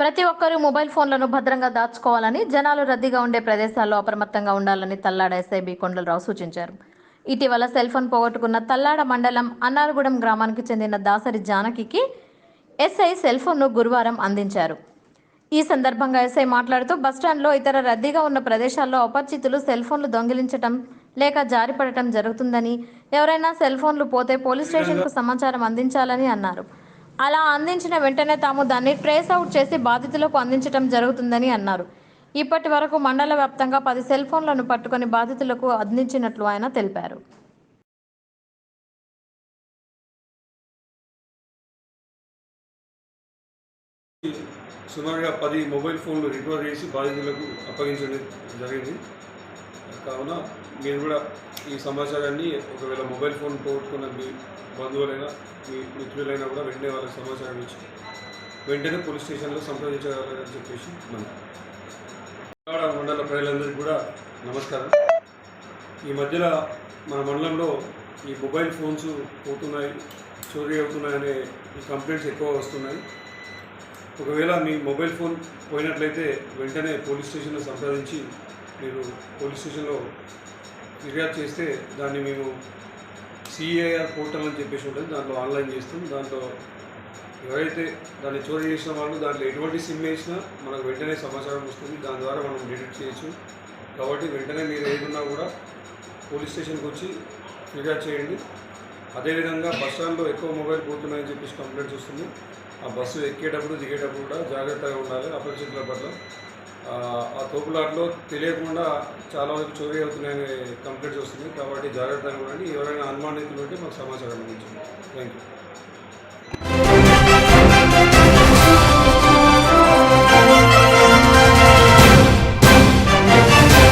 ప్రతి ఒక్కరూ మొబైల్ ఫోన్లను భద్రంగా దాచుకోవాలని జనాలు రద్దీగా ఉండే ప్రదేశాల్లో అప్రమత్తంగా ఉండాలని తల్లాడ ఎస్ఐబి కొండలరావు సూచించారు. ఇటీవల సెల్ ఫోన్ పోగొట్టుకున్న తల్లాడ మండలం అన్నారగూడెం గ్రామానికి చెందిన దాసరి జానకికి ఎస్ఐ సెల్ ఫోన్ను గురువారం అందించారు. ఈ సందర్భంగా ఎస్ఐ మాట్లాడుతూ బస్టాండ్లో ఇతర రద్దీగా ఉన్న ప్రదేశాల్లో అపరిచితులు సెల్ ఫోన్లు దొంగిలించటం లేక జారిపడటం జరుగుతుందని ఎవరైనా సెల్ ఫోన్లు పోతే పోలీస్ స్టేషన్కు సమాచారం అందించాలని అన్నారు. అలా అందించిన వెంటనే తాము దాన్ని ట్రేస్ అవుట్ చేసి బాధితులకు అందించడం జరుగుతుందని అన్నారు. ఇప్పటి వరకు మండల వ్యాప్తంగా పది సెల్ ఫోన్లను పట్టుకొని బాధితులకు అందించినట్లు ఆయన తెలిపారు. సుమారుగా పది మొబైల్ ఫోన్లు రికవర్ చేసి బాధితులకు అప్పగించడం జరిగింది. కావున మీరు కూడా ఈ సమాచారాన్ని ఒకవేళ మొబైల్ ఫోన్ పోగొట్టుకున్న మీ బంధువులైనా మీ మిత్రులైనా కూడా వెంటనే వాళ్ళకి సమాచారం ఇచ్చి వెంటనే పోలీస్ స్టేషన్లో సంప్రదించగలరని చెప్పేసి మనం. మండల ప్రజలందరికీ కూడా నమస్కారం. ఈ మధ్యలో మన మండలంలో ఈ మొబైల్ ఫోన్స్ పోతున్నాయి చోరీ అవుతున్నాయనే ఈ కంప్లైంట్స్ ఎక్కువ వస్తున్నాయి. ఒకవేళ మీ మొబైల్ ఫోన్ పోయినట్లయితే వెంటనే పోలీస్ స్టేషన్లో సంప్రదించి మీరు పోలీస్ స్టేషన్లో ఫిర్యాదు చేస్తే దాన్ని మేము సిఐఆర్ పోర్టల్ అని చెప్పేసి ఉంటుంది. దాంట్లో ఆన్లైన్ చేస్తాం. దాంట్లో ఎవరైతే దాన్ని చోరీ చేసిన వాళ్ళు దాంట్లో ఎటువంటి సిమ్ వేసినా మనకు వెంటనే సమాచారం వస్తుంది. దాని ద్వారా మనం డిటెక్ట్ చేయొచ్చు. కాబట్టి వెంటనే మీరు ఏదున్నా కూడా పోలీస్ స్టేషన్కి వచ్చి ఫిర్యాదు చేయండి. అదేవిధంగా బస్ స్టాండ్లో ఎక్కువ మొబైల్ పోతున్నాయని చెప్పేసి కంప్లైంట్స్ వస్తుంది ఆ బస్సు ఎక్కేటప్పుడు దిగేటప్పుడు కూడా జాగ్రత్తగా ఉండాలి. అపరిచితుల పట్ల ఆ, తోపులాట్లో తెలియకుండా చాలా వరకు చోరీ అవుతున్నాయని కంప్లైంట్స్ వస్తున్నాయి కాబట్టి జాగ్రత్తగా ఉండండి. ఎవరైనా అనుమానితులు ఉంటే మాకు సమాచారం అందించండి. Thank you